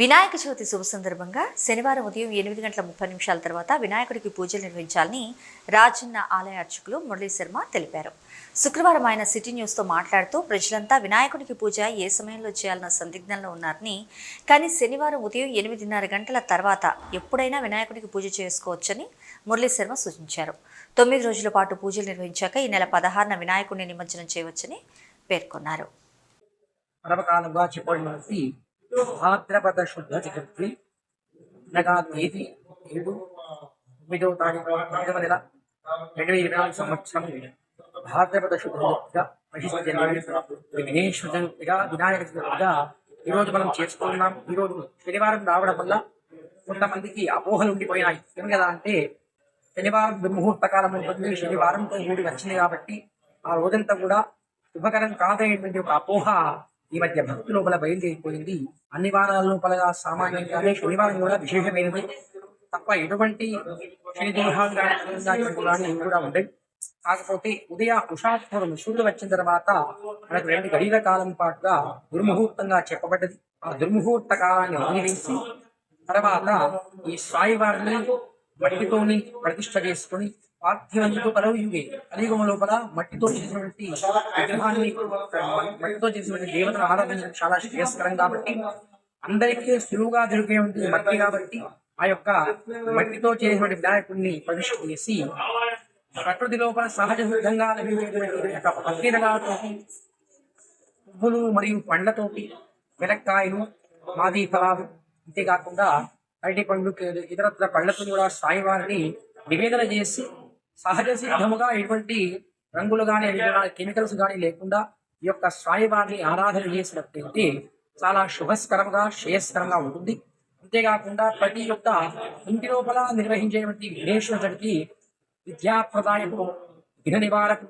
వినాయక చవితి శుభ సందర్భంగా శనివారం ఉదయం ఎనిమిది గంటల ముప్పై నిమిషాల తర్వాత వినాయకుడికి పూజలు నిర్వహించాలని రాజన్న ఆలయ అర్చకులు మురళీ శర్మ తెలిపారు. శుక్రవారం ఆయన సిటీ న్యూస్తో మాట్లాడుతూ ప్రజలంతా వినాయకుడికి పూజ ఏ సమయంలో చేయాలన్న సందిగ్ధంలో ఉన్నారని కానీ శనివారం ఉదయం ఎనిమిదిన్నర గంటల తర్వాత ఎప్పుడైనా వినాయకుడికి పూజ చేసుకోవచ్చని మురళీ శర్మ సూచించారు. తొమ్మిది రోజుల పాటు పూజలు నిర్వహించాక ఈ నెల పదహారున వినాయకుడిని నిమజ్జనం చేయవచ్చని పేర్కొన్నారు. భాద్రపద శుద్ధ చతుర్థి అనగా తేదీ ఏడు తొమ్మిదవ తారీఖు తొమ్మిదవ నెల రెండు వేల ఇరవై నాలుగు సంవత్సరం భాద్రపద శుద్ధ చతుర్థిగా మహిళ జన్మని విఘ్నేశ్వర చతుర్థిగా వినాయక చతుర్థిగా ఈరోజు మనం చేసుకుంటున్నాం ఈరోజు శనివారం రావడం వల్ల కొంతమందికి అపోహలు ఉండిపోయినాయి ఏం కదా అంటే శనివారం దుర్ముహూర్త కాలం ఉంటుంది శనివారంతో కూడి వచ్చింది కాబట్టి ఆ రోజంతా కూడా శుభకరం కాదనేటువంటి ఒక అపోహ ఈ మధ్య భక్తి లోపల బయలుదేరిపోయింది. అన్ని వారాల లోపలగా సామాన్యంగానే శనివారం కూడా విశేషమైనది. తప్ప ఎటువంటి శని దోషాలు కూడా ఉండవు కాకపోతే ఉదయ ఉషాత్మరం సూర్యుడు వచ్చిన తర్వాత మనకు రెండు గడియల కాలం పాటుగా దుర్ముహూర్తంగా చెప్పబడ్డది. ఆ దుర్ముహూర్త కాలాన్ని వదిలివేసి తర్వాత ఈ స్వామివారిని మట్టితోని ప్రతిష్ట చేసుకుని పార్థివంతో పరవు యుగే కలియుగం లోపల మట్టితో చేసినటువంటి విగ్రహాన్ని మట్టితో చేసినటువంటి దేవతను ఆరాధించడం చాలా శ్రేయస్కరం కాబట్టి అందరికీ సులువుగా దొరికేటువంటి మట్టి కాబట్టి ఆ యొక్క మట్టితో చేసినటువంటి వినాయకుడిని ప్రతిష్ఠ చేసి ప్రకృతి లోపల సహజ సిద్ధంగా లభించేటువంటి యొక్క పత్రికలతో పువ్వులు మరియు పండ్లతోటి మిరక్కాయలు మాది ఫలాలు అంతేకాకుండా అరటి పండ్లు ఇతరత్ర పళ్ళతో కూడా సాయివారిని నివేదన చేసి సహజ సిద్ధముగా ఎటువంటి రంగులు కానీ కెమికల్స్ కానీ లేకుండా ఈ యొక్క స్వామివారిని ఆరాధన చేసినట్లయితే చాలా శుభస్కరంగా శ్రేయస్కరంగా ఉంటుంది. అంతేకాకుండా ప్రతి ఒక్క ఇంటి లోపల నిర్వహించేటువంటి విఘ్నేశ్వరుడికి విద్యాప్రదాయకు విఘ్న నివారకు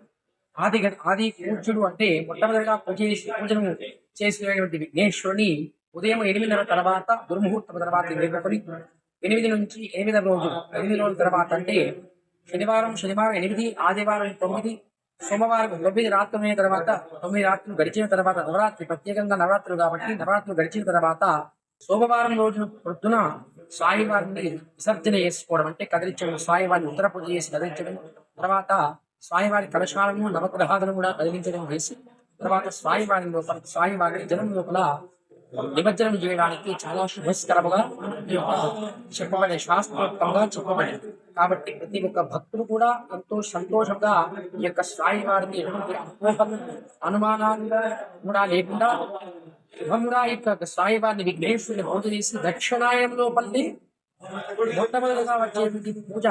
ఆది ఆది పూజ్యుడు అంటే మొట్టమొదటిగా పూజ చేసి పూజను చేసినటువంటి విఘ్నేశ్వరుని ఉదయం ఎనిమిదిన్నర తర్వాత దుర్ముహూర్తం తర్వాత లేపుకొని ఎనిమిది నుంచి ఎనిమిది రోజు ఎనిమిది రోజుల తర్వాత అంటే శనివారం శనివారం ఎనిమిది ఆదివారం తొమ్మిది సోమవారం తొమ్మిది రాత్రులు అయిన తర్వాత తొమ్మిది రాత్రులు గడిచిన తర్వాత నవరాత్రి ప్రత్యేకంగా నవరాత్రులు కాబట్టి నవరాత్రులు గడిచిన తర్వాత సోమవారం రోజున పొద్దున స్వామివారిని విసర్జన చేసుకోవడం అంటే కదిలించడం స్వామివారిని ఉత్తర పూజ చేసి కదిలించడం తర్వాత స్వామివారి కలశాలను నవగ్రహాలను కూడా కదిలించడం వేసి తర్వాత స్వామివారి లోపల స్వామివారి జనం లోపల నిమజ్జనం చేయడానికి చాలా శుభస్కరముగా ఈ యొక్క చెప్పబడే శాస్త్రోక్తంగా చెప్పబడింది. కాబట్టి ప్రతి ఒక్క భక్తుడు కూడా ఎంతో సంతోషంగా ఈ యొక్క స్వామివారిని ఎటువంటి అపోహలు అనుమానాలు కూడా లేకుండా శుభంగా ఈ యొక్క స్వామివారిని విఘ్నేశ్వరుని పూజ చేసి దక్షిణాయనం లోపలి మొట్టమొదటిగా వచ్చేటువంటి పూజ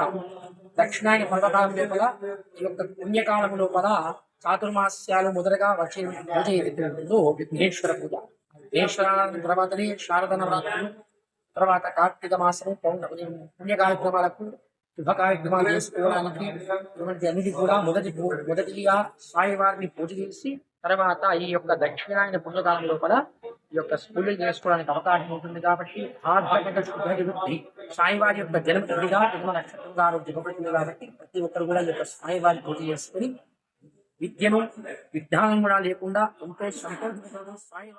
దక్షిణాయన పర్వకాలం లోపల ఈ యొక్క పుణ్యకాలం లోపల చాతుర్మాస్యాలు మొదటగా వచ్చే పూజ ఏదైతే విఘ్నేశ్వర పూజ. విఘ్నేశ్వరాల తర్వాతనే శారద నవరాత్రులు తర్వాత కార్తీక మాసము పౌర్ణ పుణ్య కార్యక్రమాలకు శుభ కార్యక్రమాలు చేసుకోవడానికి ఇటువంటి అన్నిటి కూడా మొదటి పూ- మొదటిగా స్వామివారిని పూజ చేసి తర్వాత ఈ యొక్క దక్షిణాయన పుణ్యకాలం లోపల ఈ యొక్క పూజలు చేసుకోవడానికి అవకాశం ఉంటుంది కాబట్టి ఆధ్యాత్మిక శుద్ధ విభక్తి స్వామివారి యొక్క జన్మతిథిగా జన్మ నక్షత్రంగా ఆ రోజు చెప్పబడుతుంది కాబట్టి ప్రతి ఒక్కరు కూడా ఈ యొక్క స్వామివారి పూజ చేసుకుని విద్యను విజ్ఞానం కూడా లేకుండా ఎంతో సంతోషంతో స్వామివారి